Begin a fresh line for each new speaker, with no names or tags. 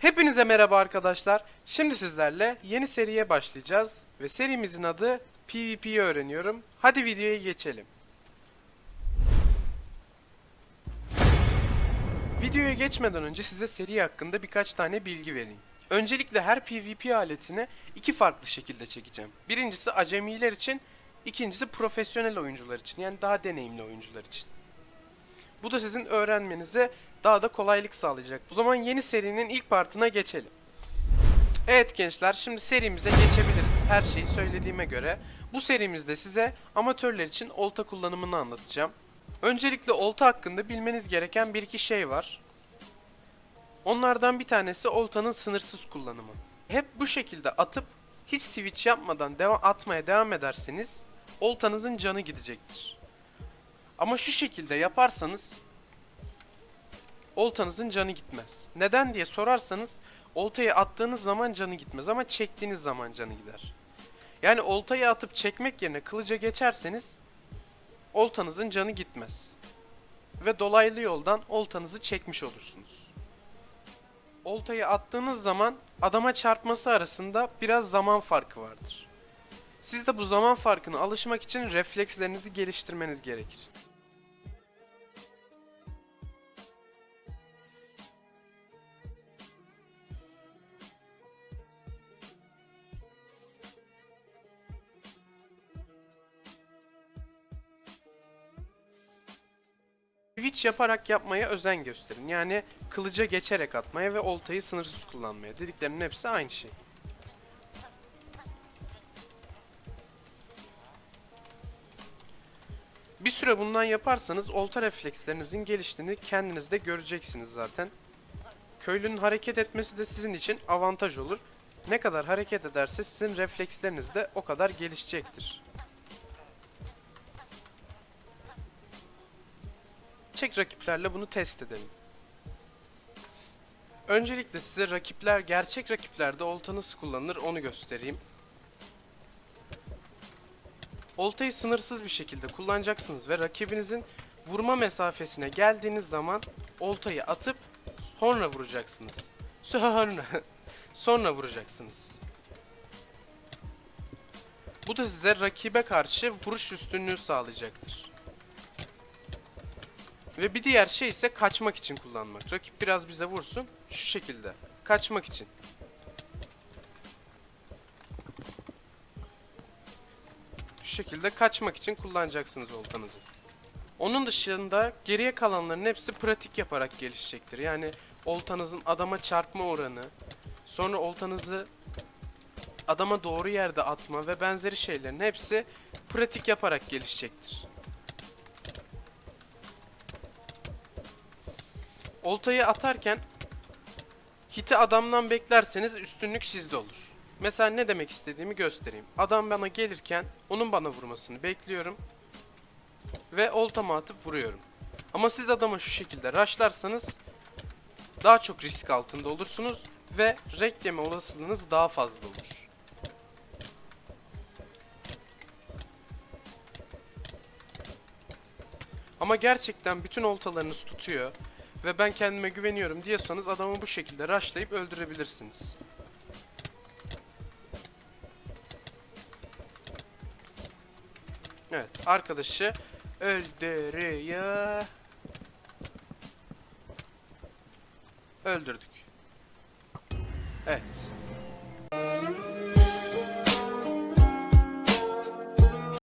Hepinize merhaba arkadaşlar. Şimdi sizlerle yeni seriye başlayacağız ve serimizin adı PvP'yi öğreniyorum. Hadi videoya geçelim. Videoya geçmeden önce size seri hakkında birkaç tane bilgi vereyim. Öncelikle her PvP aletini iki farklı şekilde çekeceğim. Birincisi acemiler için, ikincisi profesyonel oyuncular için yani daha deneyimli oyuncular için. Bu da sizin öğrenmenize daha da kolaylık sağlayacak. O zaman yeni serinin ilk partına geçelim. Evet gençler şimdi serimize geçebiliriz. Her şeyi söylediğime göre bu serimizde size amatörler için olta kullanımını anlatacağım. Öncelikle olta hakkında bilmeniz gereken bir iki şey var. Onlardan bir tanesi oltanın sınırsız kullanımı. Hep bu şekilde atıp hiç switch yapmadan devam atmaya devam ederseniz oltanızın canı gidecektir. Ama şu şekilde yaparsanız oltanızın canı gitmez. Neden diye sorarsanız oltayı attığınız zaman canı gitmez ama çektiğiniz zaman canı gider. Yani oltayı atıp çekmek yerine kılıca geçerseniz oltanızın canı gitmez. Ve dolaylı yoldan oltanızı çekmiş olursunuz. Oltayı attığınız zaman adama çarpması arasında biraz zaman farkı vardır. Siz de bu zaman farkına alışmak için reflekslerinizi geliştirmeniz gerekir. Switch yaparak yapmaya özen gösterin. Yani kılıca geçerek atmaya ve oltayı sınırsız kullanmaya. Dediklerimin hepsi aynı şey. Bir süre bundan yaparsanız olta reflekslerinizin geliştiğini kendiniz de göreceksiniz zaten. Köylünün hareket etmesi de sizin için avantaj olur. Ne kadar hareket ederse sizin refleksleriniz de o kadar gelişecektir. Gerçek rakiplerle bunu test edelim. Öncelikle size rakipler, gerçek rakiplerde olta nasıl kullanılır onu göstereyim. Oltayı sınırsız bir şekilde kullanacaksınız ve rakibinizin vurma mesafesine geldiğiniz zaman oltayı atıp sonra vuracaksınız. Sonra, sonra vuracaksınız. Bu da size rakibe karşı vuruş üstünlüğü sağlayacaktır. Ve bir diğer şey ise kaçmak için kullanmak. Rakip biraz bize vursun. Şu şekilde. Kaçmak için. Şu şekilde kaçmak için kullanacaksınız oltanızı. Onun dışında geriye kalanların hepsi pratik yaparak gelişecektir. Yani oltanızın adama çarpma oranı, sonra oltanızı adama doğru yerde atma ve benzeri şeylerin hepsi pratik yaparak gelişecektir. Oltayı atarken hiti adamdan beklerseniz üstünlük sizde olur. Mesela ne demek istediğimi göstereyim. Adam bana gelirken onun bana vurmasını bekliyorum ve oltamı atıp vuruyorum. Ama siz adama şu şekilde rushlarsanız daha çok risk altında olursunuz ve yeme olasılığınız daha fazla olur. Ama gerçekten bütün oltalarınız tutuyor ve ben kendime güveniyorum diyorsanız adamı bu şekilde rushlayıp öldürebilirsiniz. Evet, arkadaşı öldürüyor. Öldürdük. Evet.